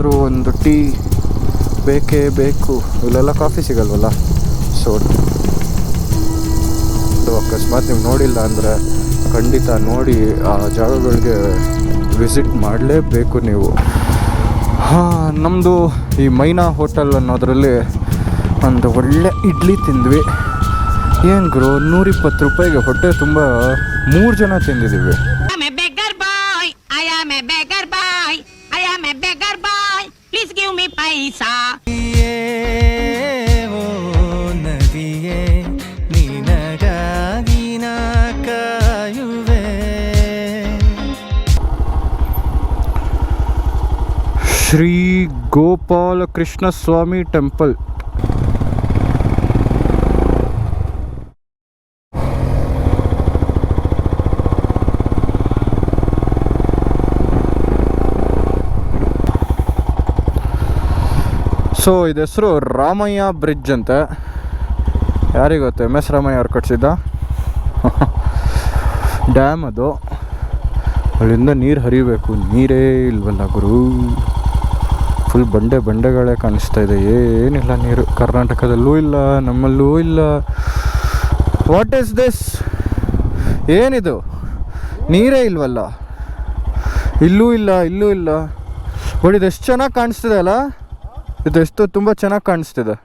ಏನಾದರೂ ಒಂದು ಟೀ ಬೇಕೇ ಬೇಕು. ಇಲ್ಲೆಲ್ಲ ಕಾಫಿ ಸಿಗಲ್ವಲ್ಲ? ಸೊ ಅಕಸ್ಮಾತ್ ನೀವು ನೋಡಿಲ್ಲ ಅಂದರೆ ಖಂಡಿತ ನೋಡಿ ಆ ಜಾಗಗಳಿಗೆ ವಿಸಿಟ್ ಮಾಡಲೇಬೇಕು ನೀವು. ಹಾಂ ನಮ್ಮದು ಈ ಮೈನಾ ಹೋಟೆಲ್ ಅನ್ನೋದರಲ್ಲಿ ಒಂದು ಒಳ್ಳೆ ಇಡ್ಲಿ ತಿಂದ್ವಿ. ಏನು ಗುರು, ನೂರಿಪ್ಪತ್ತು ರೂಪಾಯಿಗೆ ಹೊಟ್ಟೆ ತುಂಬ ಮೂರು ಜನ ತಿಂದಿದ್ದೀವಿ. ಶ್ರೀ ಗೋಪಾಲ ಕೃಷ್ಣ ಸ್ವಾಮಿ ಟೆಂಪಲ್. ಸೊ ಇದು ಹೆಸರು ರಾಮಯ್ಯ ಬ್ರಿಡ್ಜ್ ಅಂತ. ಯಾರಿಗೆ ಗೊತ್ತು ಎಂ ಎಸ್ ರಾಮಯ್ಯ ಅವ್ರು ಕಟ್ಸಿದ್ದ? ಡ್ಯಾಮ್ ಅದು. ಅಲ್ಲಿಂದ ನೀರು ಹರಿಬೇಕು. ನೀರೇ ಇಲ್ವಲ್ಲ ಗುರು. ಫುಲ್ ಬಂಡೆ ಬಂಡೆಗಳೇ ಕಾಣಿಸ್ತಾ ಇದೆ. ಏನಿಲ್ಲ ನೀರು. ಕರ್ನಾಟಕದಲ್ಲೂ ಇಲ್ಲ, ನಮ್ಮಲ್ಲೂ ಇಲ್ಲ. ವಾಟ್ ಈಸ್ ದಿಸ್ ಏನಿದು? ನೀರೇ ಇಲ್ವಲ್ಲ? ಇಲ್ಲೂ ಇಲ್ಲ ಇಲ್ಲೂ ಇಲ್ಲ. ನೋಡಿ ಇದು ಎಷ್ಟು ಚೆನ್ನಾಗಿ ಕಾಣಿಸ್ತಿದೆ ಅಲ್ಲ? ಇದು ಎಷ್ಟು ತುಂಬ ಚೆನ್ನಾಗಿ ಕಾಣಿಸ್ತಿದೆ.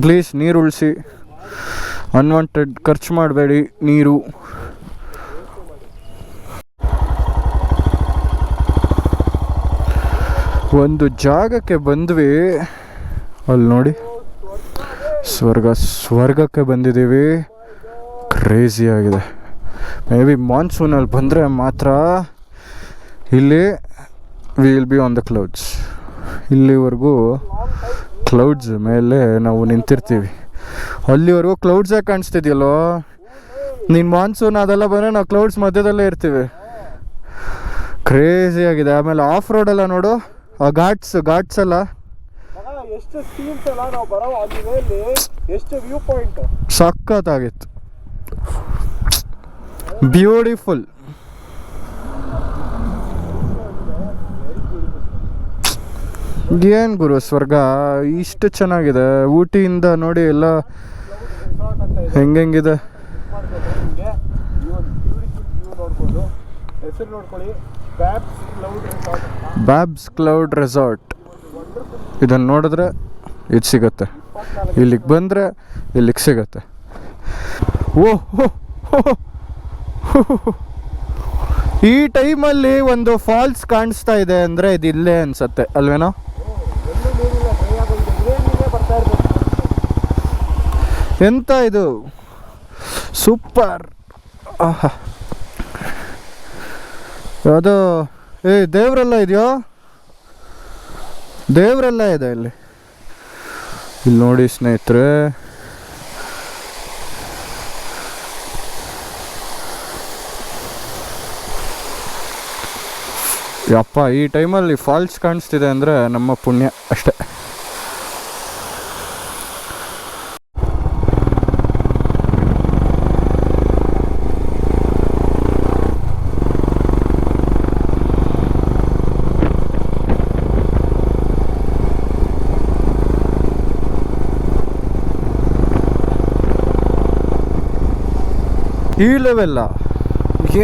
ಪ್ಲೀಸ್ ನೀರು ಉಳಿಸಿ ಅನ್ವಾಂಟೆಡ್ ಖರ್ಚು ಮಾಡಬೇಡಿ. ನೀರು. ಒಂದು ಜಾಗಕ್ಕೆ ಬಂದ್ವಿ. ಅಲ್ಲಿ ನೋಡಿ. ಸ್ವರ್ಗ, ಸ್ವರ್ಗಕ್ಕೆ ಬಂದಿದ್ದೀವಿ. ಕ್ರೇಜಿ ಆಗಿದೆ. ಮೇ ಬಿ ಮಾನ್ಸೂನಲ್ಲಿ ಬಂದರೆ ಮಾತ್ರ ಇಲ್ಲಿ will be on the clouds ಇಲ್ಲಿವರೆಗೂ ಕ್ಲೌಡ್ಸ್ ಮೇಲೆ ನಾವು ನಿಂತಿರ್ತೀವಿ. ಅಲ್ಲಿವರೆಗೂ ಕ್ಲೌಡ್ಸೇ ಕಾಣಿಸ್ತಿದ್ಯಲ್ಲೋ? ನೀನು ಮಾನ್ಸೂನ್ ಅದೆಲ್ಲ ಬಂದರೆ ನಾವು ಕ್ಲೌಡ್ಸ್ ಮಧ್ಯದಲ್ಲೇ ಇರ್ತೀವಿ. ಕ್ರೇಜಿ ಆಗಿದೆ. ಆಮೇಲೆ ಆಫ್ ರೋಡೆಲ್ಲ ನೋಡು. ಘಾಟ್ಸ್ ಘಾಟ್ಸ್ ಅಲ್ಲ? ಎಷ್ಟು ಸ್ಕೀಮ್ಸ್ ಎಲ್ಲ ನಾವು ಬರೋ ಅಲ್ಲಿ ಎಷ್ಟು ವ್ಯೂ ಪಾಯಿಂಟ್ ಸಖತ್ತಾಗಿತ್ತು. ಬ್ಯೂಟಿಫುಲ್ ಏನು ಗುರು ಸ್ವರ್ಗ? ಇಷ್ಟು ಚೆನ್ನಾಗಿದೆ. ಊಟಿಯಿಂದ ನೋಡಿ ಎಲ್ಲ ಹೆಂಗೆಂಗಿದೆ? ಹೆಸರು ನೋಡ್ಕೊಳ್ಳಿ. ಬ್ಯಾಬ್ಸ್ ಕ್ಲೌಡ್ ರೆಸಾರ್ಟ್ ಇದನ್ನು ನೋಡಿದ್ರೆ ಇದು ಸಿಗುತ್ತೆ. ಇಲ್ಲಿಗೆ ಬಂದರೆ ಇಲ್ಲಿಗೆ ಸಿಗುತ್ತೆ. ಓ. ಈ ಟೈಮಲ್ಲಿ ಒಂದು ಫಾಲ್ಸ್ ಕಾಣಿಸ್ತಾ ಇದೆ ಅಂದರೆ ಇದು ಇಲ್ಲೇ ಅನಿಸುತ್ತೆ, ಅಲ್ವೇನೋ? ಎಂತ ಇದು? ಸೂಪರ್. ಆಹಾ. ಅದು, ಏ, ದೇವರೆಲ್ಲ ಇದೆಯೋ? ದೇವರೆಲ್ಲ ಇದೆ ಇಲ್ಲಿ. ಇಲ್ಲಿ ನೋಡಿ ಸ್ನೇಹಿತರೆ. ಯಪ್ಪ, ಈ ಟೈಮಲ್ಲಿ ಫಾಲ್ಸ್ ಕಾಣಿಸ್ತಿದೆ ಅಂದರೆ ನಮ್ಮ ಪುಣ್ಯ ಅಷ್ಟೇ. ಈ ಲೆವೆಲ್ಲ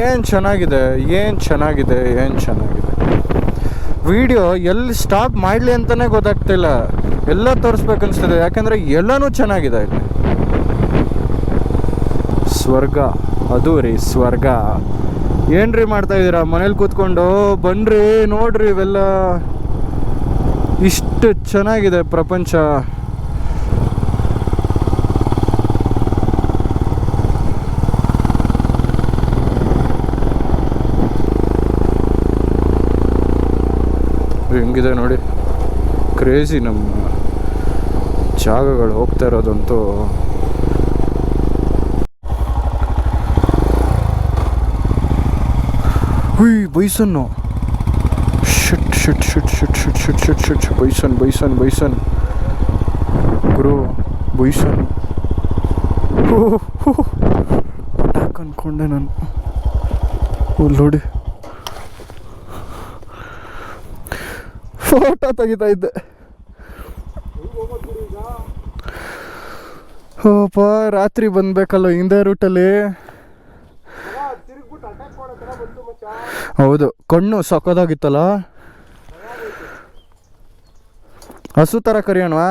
ಏನು ಚೆನ್ನಾಗಿದೆ ಏನು ಚೆನ್ನಾಗಿದೆ ಏನು ಚೆನ್ನಾಗಿದೆ. ವಿಡಿಯೋ ಎಲ್ಲಿ ಸ್ಟಾಪ್ ಮಾಡಲಿ ಅಂತಲೇ ಗೊತ್ತಾಗ್ತಿಲ್ಲ. ಎಲ್ಲ ತೋರಿಸ್ಬೇಕು ಅನಿಸ್ತಿದೆ ಯಾಕಂದರೆ ಎಲ್ಲನೂ ಚೆನ್ನಾಗಿದೆ ಇಲ್ಲಿ. ಸ್ವರ್ಗ. ಅದು ರೀ ಸ್ವರ್ಗ. ಏನ್ರಿ ಮಾಡ್ತಾ ಇದ್ದೀರಾ? ಮನೇಲಿ ಕೂತ್ಕೊಂಡು? ಬನ್ರಿ, ನೋಡ್ರಿ ಇವೆಲ್ಲ. ಇಷ್ಟು ಚೆನ್ನಾಗಿದೆ ಪ್ರಪಂಚ. ಹೆಂಗಿದೆ ನೋಡಿ. ಕ್ರೇಜಿ ನಮ್ಮ ಜಾಗಗಳು ಹೋಗ್ತಾ ಇರೋದಂತೂ. ಹುಯ್, bison. Shit shit shit shit shit shit shit shit bison bison bison. ಗುರು, ಬೈಸನ್. ಅಟ್ಯಾಕ್ ಅನ್ಕೊಂಡೆ ನಾನು. ಓ ನೋಡಿ ಫೋಟೋ ತೆಗಿತಾ ಇದ್ದೆ. ಓಪ ರಾತ್ರಿ ಬಂದ್ಬೇಕಲ್ಲ ಹಿಂದೆ ರೂಟಲ್ಲಿ. ಹೌದು, ಕಣ್ಣು ಸಕ್ಕದಾಗಿತ್ತಲ್ಲ ಹಸು ಥರ ಕರಿಯೋಣವಾ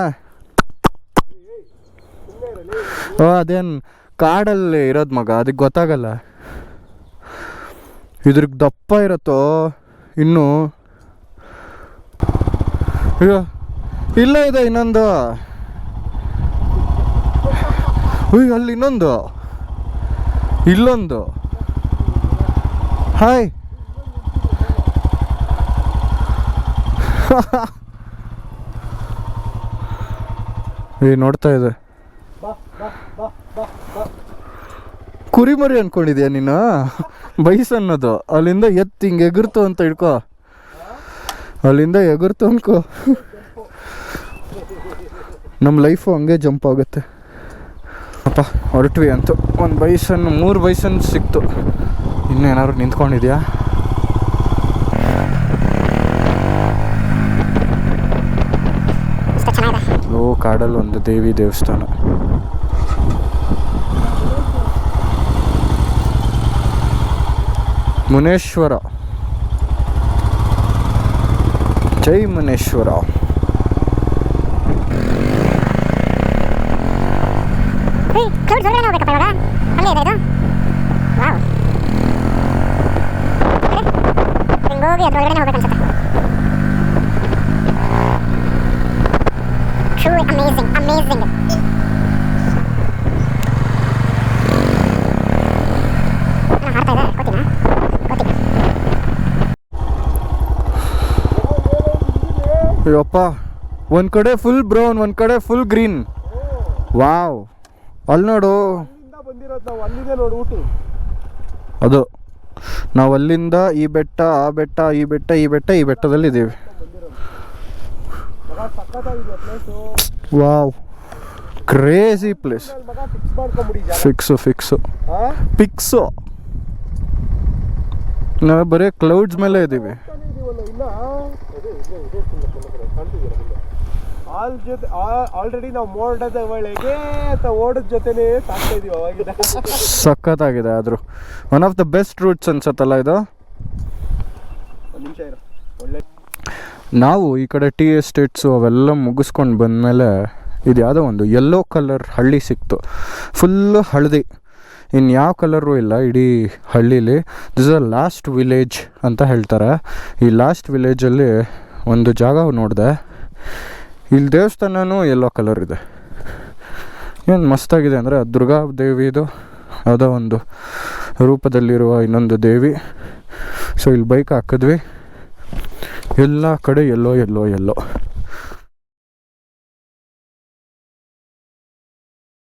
ಓ, ಅದೇನು ಕಾಡಲ್ಲಿ ಇರೋದು ಮಗ, ಅದಕ್ಕೆ ಗೊತ್ತಾಗಲ್ಲ. ಇದ್ರಿಗೆ ದಪ್ಪ ಇರುತ್ತೋ, ಇನ್ನು ಅಯ್ಯೋ, ಇಲ್ಲ ಇದೆ ಇನ್ನೊಂದು. ಉಯ್ ಅಲ್ಲಿ ಇನ್ನೊಂದು. ಇಲ್ಲೊಂದು. ಹಾಯ್. ಏ, ನೋಡ್ತಾ ಇದೆ. ಕುರಿಮರಿ ಅನ್ಕೊಂಡಿದ್ಯಾ ನೀನು? ಬೈಸ್ ಅನ್ನೋದು. ಅಲ್ಲಿಂದ ಎತ್ತು ಹಿಂಗೆ ಎಗುರ್ತು ಅಂತ ಇಡ್ಕೋ ಅಲ್ಲಿಂದ ಎಗುರ್ತು ಅನ್ಕೋ ನಮ್ಮ ಲೈಫು ಹಂಗೆ ಜಂಪ್ ಆಗುತ್ತೆ. ಅಪ್ಪ, ಹೊರಟ್ವಿ ಅಂತೂ. ಒಂದು ಬೈಸನ್, ಮೂರು ಬೈಸನ್ ಸಿಕ್ತು. ಇನ್ನೇನಾದ್ರು ನಿಂತ್ಕೊಂಡಿದ್ಯಾ? ಓ, ಕಾಡಲ್ಲಿ ಒಂದು ದೇವಿ ದೇವಸ್ಥಾನ. ಮುನೇಶ್ವರ ಜೈ ಮುನೇಶ್ವರ ಏಯ್ ಕ್ಲೌಡ್ಸ್ ಹೊರಗಡೆ ಹೋಗ್ಬೇಕಪ್ಪ ಇವಾಗ ಅಲ್ಲೇ ಇದೆ ವಾವ್. ಹಿಂಗೆ ಹೋಗಿ ಅದ್ರೊಳಗಡೆ ಹೋಗ್ಬೇಕನ್ಸುತ್ತೆ. ಅಯ್ಯಪ್ಪ ಒಂದು ಕಡೆ ಫುಲ್ ಬ್ರೌನ್ ಒಂದು ಕಡೆ ಫುಲ್ ಗ್ರೀನ್ ವಾವ್ ಅಲ್ಲಿ ನೋಡು. ಅದು ನಾವು ಅಲ್ಲಿಂದ ಈ ಬೆಟ್ಟ ಆ ಬೆಟ್ಟ ಈ ಬೆಟ್ಟ ಈ ಬೆಟ್ಟ ಈ ಬೆಟ್ಟದಲ್ಲಿ ಇದ್ದೀವಿ wow crazy place pics pics pics ನಾವು ಬರೀ ಕ್ಲೌಡ್ಸ್ ಮೇಲೆ ಇದ್ದೀವಿ ಆಲ್ ಜೊತೆ ಆಲ್ರೆಡಿ ನಾವು ಮೋಡದ ಒಳಗೆ ಅಂತ ಓಡದ ಜೊತೆನೇ ಸಾಕ್ತಾ ಇದೀವಿ ಅವಾಗಿನ ಸಖತ್ತಾಗಿದೆ ಆದರೂ. One of the best routes ಅನ್ಸತ್ತಲ್ಲ ಇದು? ಒಂದು ನಿಮಿಷ ಇರು. ಒಳ್ಳೆ ನಾವು ಈ ಕಡೆ ಟೀ ಎಸ್ಟೇಟ್ಸು ಅವೆಲ್ಲ ಮುಗಿಸ್ಕೊಂಡು ಬಂದಮೇಲೆ ಇದು ಯಾವುದೋ ಒಂದು ಯೆಲ್ಲೋ ಕಲರ್ ಹಳ್ಳಿ ಸಿಕ್ತು. ಫುಲ್ಲು ಹಳದಿ. ಇನ್ನು ಯಾವ ಕಲರು ಇಲ್ಲ, ಇಡೀ ಹಳ್ಳೀಲಿ. ದಿಸ್ ಅ ಲಾಸ್ಟ್ ವಿಲೇಜ್ ಅಂತ ಹೇಳ್ತಾರೆ. ಈ ಲಾಸ್ಟ್ ವಿಲೇಜಲ್ಲಿ ಒಂದು ಜಾಗ ನೋಡಿದೆ. ಇಲ್ಲಿ ದೇವಸ್ಥಾನವೂ ಎಲ್ಲೋ ಕಲರ್ ಇದೆ. ಏನು ಮಸ್ತಾಗಿದೆ ಅಂದರೆ ದುರ್ಗಾ ದೇವಿದು ಯಾವುದೋ ಒಂದು ರೂಪದಲ್ಲಿರುವ ಇನ್ನೊಂದು ದೇವಿ. ಸೊ ಇಲ್ಲಿ ಬೈಕ್ ಹಾಕಿದ್ವಿ. ಎಲ್ಲ ಕಡೆ ಎಲ್ಲೋ ಎಲ್ಲೋ ಎಲ್ಲೋ.